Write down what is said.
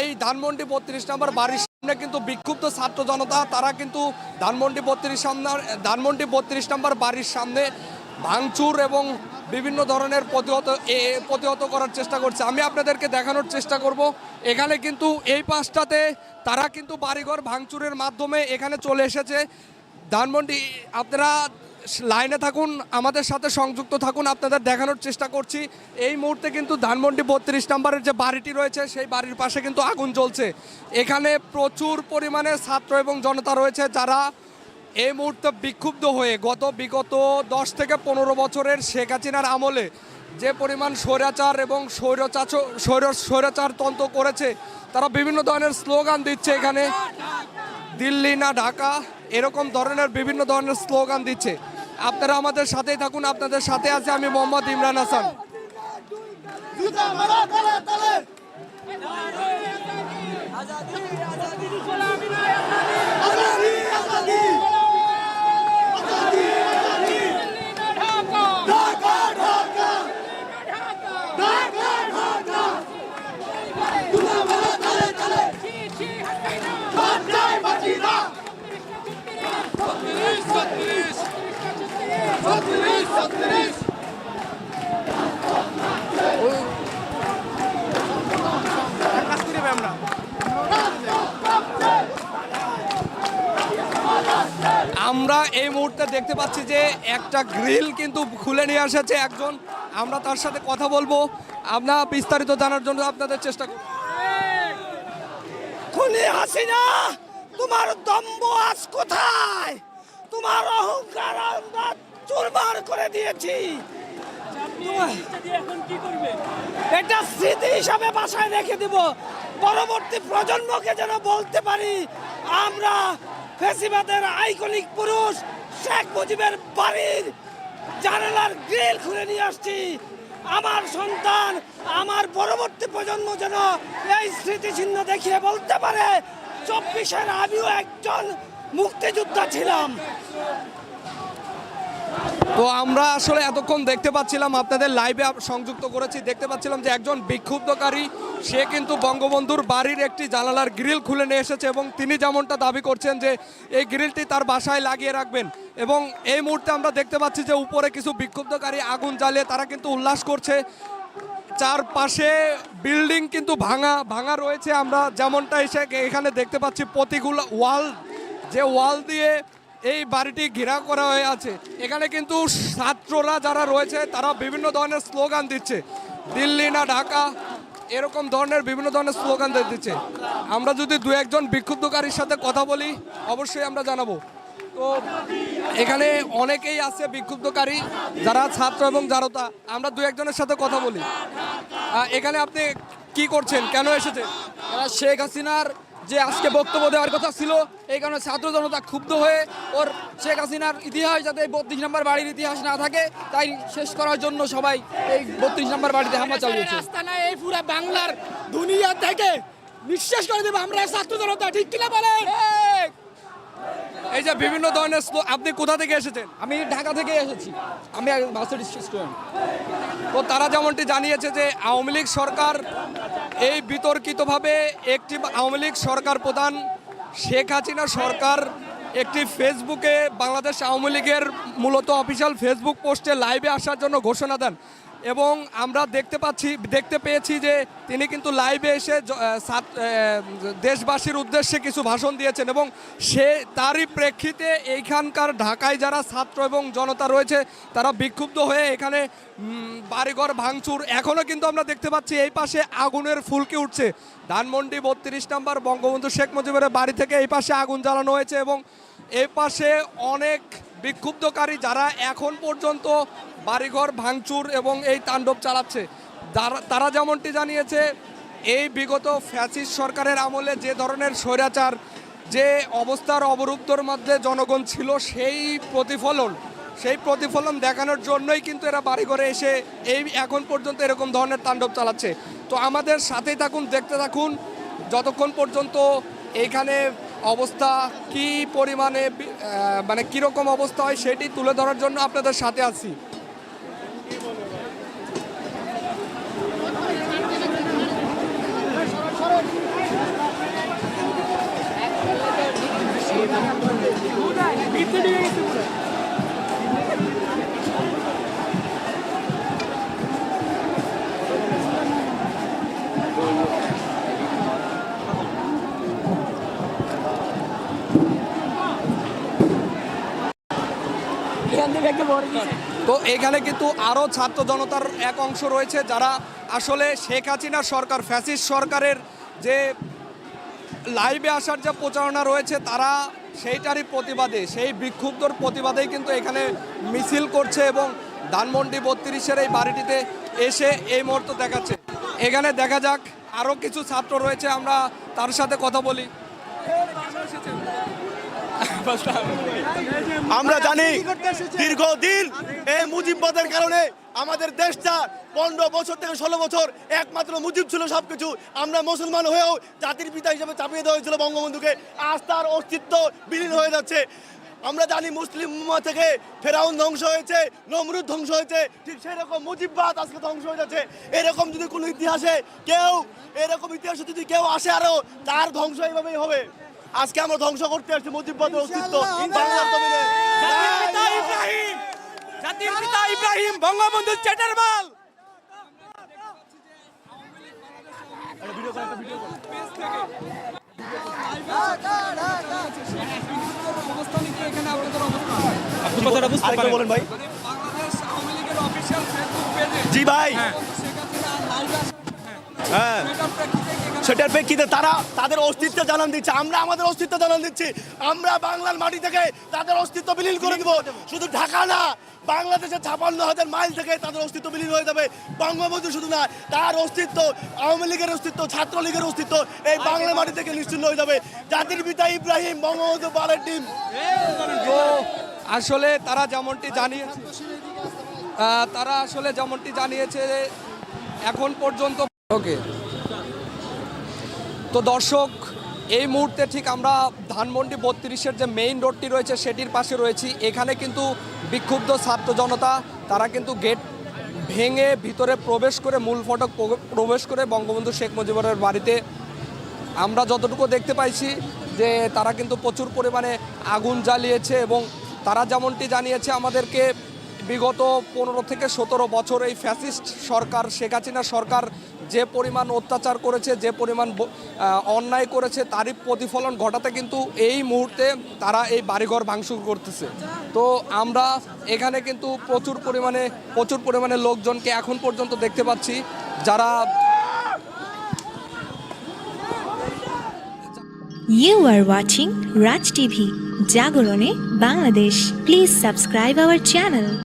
এই ধানমন্ডি বত্রিশ নম্বর বাড়ির সামনে কিন্তু বিক্ষুব্ধ ছাত্র জনতা, তারা কিন্তু ধানমন্ডি বত্রিশ সামনার, ধানমন্ডি বত্রিশ নম্বর বাড়ির সামনে ভাঙচুর এবং বিভিন্ন ধরনের প্রতিহত প্রতিহত করার চেষ্টা করছে। আমি আপনাদেরকে দেখানোর চেষ্টা করব। এখানে কিন্তু এই পাশটাতে তারা কিন্তু বাড়িঘর ভাঙচুরের মাধ্যমে এখানে চলে এসেছে। ধানমন্ডি, আপনারা লাইনে থাকুন, আমাদের সাথে সংযুক্ত থাকুন, আপনাদের দেখানোর চেষ্টা করছি। এই মুহূর্তে কিন্তু ধানমন্ডি বত্রিশ নম্বরের যে বাড়িটি রয়েছে, সেই বাড়ির পাশে কিন্তু আগুন জ্বলছে। এখানে প্রচুর পরিমাণে ছাত্র এবং জনতা রয়েছে যারা এই মুহূর্তে বিক্ষুব্ধ হয়ে গত বিগত দশ থেকে পনেরো বছরের শেখ হাসিনার আমলে যে পরিমাণ স্বৈরাচার এবং স্বৈরচাচ স্বৈর, স্বৈরাচার তন্ত্র করেছে, তারা বিভিন্ন ধরনের স্লোগান দিচ্ছে এখানে। দিল্লি না ঢাকা এরকম ধরনের বিভিন্ন ধরনের স্লোগান দিচ্ছে। আপনারা আমাদের সাথেই থাকুন আপনাদের সাথে আছে আমি মোহাম্মদ ইমরান হাসান আজাদি আজাদি আজাদি ঢাকা ঢাকা ঢাকা ঢাকা জুতা মারা তালে তালে বাঁচাই বাঁচি না ছত্রিশ ছত্রিশ ছত্রিশ ছত্রিশ আমরা এই মুহূর্তে দেখতে পাচ্ছি যে একটা গ্রিল কিন্তু খুলে নিয়ে এসেছে একজন। আমরা তার সাথে কথা বলব। আমরা বিস্তারিত জানার জন্য আপনাদের চেষ্টা করব। খুনি হাসিনা, তোমার দম্ব আজ কোথায়? তোমার অহংকার আমরা চুরমার করে দিয়েছি। এটা স্মৃতি হিসাবে বাসায় রেখে দিব। পরবর্তী প্রজন্মকে যেন বলতে পারি, আমরা ফেসিবাদের আইকনিক পুরুষ শেখ মুজিবের বাড়ির জানালার গ্রিল খুলে নিয়ে আসছি। আমার সন্তান, আমার পরবর্তী প্রজন্ম যেন এই স্মৃতিচিহ্ন দেখিয়ে বলতে পারে, চব্বিশের আমিও একজন মুক্তিযোদ্ধা ছিলাম। তো আমরা আসলে এতক্ষণ দেখতে পাচ্ছিলাম, আপনাদের লাইভে সংযুক্ত করেছি, দেখতে পাচ্ছিলাম যে একজন বিক্ষুব্ধকারী, সে কিন্তু বঙ্গবন্ধুর বাড়ির একটি জানালার গ্রিল খুলে নিয়ে এসেছে এবং তিনি যেমনটা দাবি করছেন যে এই গ্রিলটি তার বাসায় লাগিয়ে রাখবেন। এবং এই মুহূর্তে আমরা দেখতে পাচ্ছি যে উপরে কিছু বিক্ষুব্ধকারী আগুন জ্বালিয়ে তারা কিন্তু উল্লাস করছে। চারপাশে বিল্ডিং কিন্তু ভাঙা ভাঙা রয়েছে। আমরা যেমনটা এসে এখানে দেখতে পাচ্ছি প্রতিগুলো ওয়াল, যে ওয়াল দিয়ে এই বাড়িটি ঘেরা করা হয়ে আছে। এখানে কিন্তু ছাত্ররা যারা রয়েছে, তারা বিভিন্ন ধরনের স্লোগান দিচ্ছে। দিল্লি না ঢাকা, এরকম ধরনের বিভিন্ন ধরনের স্লোগান দিচ্ছে। আমরা যদি দু একজন বিক্ষুব্ধকারীর সাথে কথা বলি, অবশ্যই আমরা জানাব। তো এখানে অনেকেই আছে বিক্ষুব্ধকারী, যারা ছাত্র এবং জারতা আমরা দু একজনের সাথে কথা বলি। এখানে আপনি কি করছেন? কেন এসেছেন? শেখ হাসিনার যে আজকে বক্তব্য দেওয়ার কথা ছিল এই কারণে ছাত্র জনতা ক্ষুব্ধ হয়ে ওর শেখ হাসিনার ইতিহাস যাতে বত্রিশ নম্বর বাড়ির ইতিহাস না থাকে তাই শেষ করার জন্য সবাই এই বত্রিশ নম্বর বাড়িতে হামলা চালিয়েছে। এই পুরো বাংলার দুনিয়া থেকে বিশ্বাস করে দেবো আমরা ছাত্র জনতা ঠিক কিনা বলে এই যে বিভিন্ন ধরনের আপনি কোথা থেকে এসেছেন? আমি ঢাকা থেকে এসেছি। আমি মাস্টার স্টুডেন্ট তো তারা যেমনটি জানিয়েছে যে আওয়ামী লীগ সরকার এই বিতর্কিতভাবে একটি আওয়ামী লীগ সরকার প্রধান শেখ হাসিনা সরকার একটি ফেসবুকে বাংলাদেশ আওয়ামী লীগের মূলত অফিসিয়াল ফেসবুক পোস্টে লাইভে আসার জন্য ঘোষণা দেন। এবং আমরা দেখতে পাচ্ছি, দেখতে পেয়েছি যে তিনি কিন্তু লাইভে এসে দেশবাসীর উদ্দেশ্যে কিছু ভাষণ দিয়েছেন এবং সে, তারই প্রেক্ষিতে এইখানকার ঢাকায় যারা ছাত্র এবং জনতা রয়েছে, তারা বিক্ষুব্ধ হয়ে এখানে বাড়িঘর ভাঙচুর এখনও কিন্তু আমরা দেখতে পাচ্ছি এই পাশে আগুনের ফুলকি উঠছে। ধানমন্ডি বত্রিশ নম্বর বঙ্গবন্ধু শেখ মুজিবের বাড়ি থেকে এই পাশে আগুন জ্বালানো হয়েছে এবং এই পাশে অনেক বিক্ষুব্ধকারী যারা এখন পর্যন্ত বাড়িঘর, ভাঙচুর এবং এই তাণ্ডব চালাচ্ছে। তারা যেমনটি জানিয়েছে, এই বিগত ফ্যাসিস্ট সরকারের আমলে যে ধরনের স্বৈরাচার, যে অবস্থার অবরুদ্ধর মধ্যে জনগণ ছিল, সেই প্রতিফলন সেই প্রতিফলন দেখানোর জন্যই কিন্তু এরা বাড়িঘরে এসে এই এখন পর্যন্ত এরকম ধরনের তাণ্ডব চালাচ্ছে। তো আমাদের সাথেই থাকুন, দেখতে থাকুন, যতক্ষণ পর্যন্ত এইখানে অবস্থা কি পরিমাণে মানে কীরকম অবস্থা হয় সেটি তুলে ধরার জন্য আপনাদের সাথে আছি। তো এখানে কিন্তু আরও ছাত্র জনতার এক অংশ রয়েছে যারা আসলে শেখ হাসিনা সরকার, ফ্যাসিস্ট সরকারের যে লাইভে আসার যে প্রচারণা রয়েছে, তারা সেইটারই প্রতিবাদে, সেই বিক্ষুব্ধর প্রতিবাদেই কিন্তু এখানে মিছিল করছে এবং ধানমন্ডি বত্রিশের এই বাড়িটিতে এসে এই মুহূর্ত দেখাচ্ছে। এখানে দেখা যাক আরও কিছু ছাত্র রয়েছে, আমরা তার সাথে কথা বলি। আমরা জানি দীর্ঘদিন এই মুজিববাদের কারণে আমাদের দেশটা পনেরো বছর থেকে ষোলো বছর একমাত্র মুজিব ছিল সবকিছু। আমরা মুসলমান হয়েও জাতির পিতা হিসেবে চাপিয়ে দেওয়া হয়েছিল বঙ্গবন্ধুকে। আজ তার অস্তিত্ব বিলীন হয়ে যাচ্ছে। আমরা জানি মুসলিম থেকে ফেরাউন ধ্বংস হয়েছে, নমরুদ ধ্বংস হয়েছে, ঠিক সেই রকম মুজিববাদ আজকে ধ্বংস হয়ে যাচ্ছে। এরকম যদি কোনো ইতিহাসে কেউ, এরকম ইতিহাসে যদি কেউ আসে আরও, তার ধ্বংস এইভাবেই হবে। আজকে আমরা ধ্বংস করতে আসছি মুজিববাদের অস্তিত্ব। জাতির পিতা ইব্রাহিম। বঙ্গবন্ধু চেটার মাল আরেকবার হ্যাঁ। সেটার প্রেক্ষিতে তারা তাদের অস্তিত্ব জানান দিচ্ছে। আমরা আমাদের অস্তিত্ব জানান দিচ্ছি। আমরা বাংলার মাটি থেকে তাদের অস্তিত্ব বিলীন করে দিব। শুধু ঢাকা না বাংলাদেশের ছাপান্ন হাজার মাইল থেকে তাদের অস্তিত্ব বিলীন হয়ে যাবে। বঙ্গবন্ধু শুধু না, তার অস্তিত্ব, আওয়ামী লীগের অস্তিত্ব, ছাত্রলীগের অস্তিত্ব এই বাংলা মাটি থেকে নিশ্চিন্ন হয়ে যাবে। জাতির পিতা ইব্রাহিম বঙ্গবন্ধু বালের টিম আসলে তারা যেমনটি জানিয়েছে তারা আসলে যেমনটি জানিয়েছে, এখন পর্যন্ত ওকে তো দর্শক, এই মুহূর্তে ঠিক আমরা ধানমন্ডি বত্রিশের যে মেইন রোডটি রয়েছে, সেটির পাশে রয়েছি। এখানে কিন্তু বিক্ষুব্ধ ছাত্র জনতা, তারা কিন্তু গেট ভেঙে ভিতরে প্রবেশ করে মূল ফটক প্রবেশ করে বঙ্গবন্ধু শেখ মুজিবুরের বাড়িতে। আমরা যতটুকু দেখতে পাইছি যে তারা কিন্তু প্রচুর পরিমাণে আগুন জ্বালিয়েছে এবং তারা যেমনটি জানিয়েছে আমাদেরকে, বিগত পনেরো থেকে সতেরো বছর এই ফ্যাসিস্ট সরকার, শেখ হাসিনা সরকার যে পরিমাণ অত্যাচার করেছে যে পরিমাণ অন্যায় করেছে তারই প্রতিফলন ঘটাতে কিন্তু এই মুহূর্তে তারা এই বাড়িঘর ভাঙচুর করতেছে তো আমরা এখানে কিন্তু প্রচুর পরিমাণে প্রচুর পরিমাণে লোকজনকে এখন পর্যন্ত দেখতে পাচ্ছি যারা You are watching Raj TV, Jagorone, Bangladesh. Please subscribe our channel.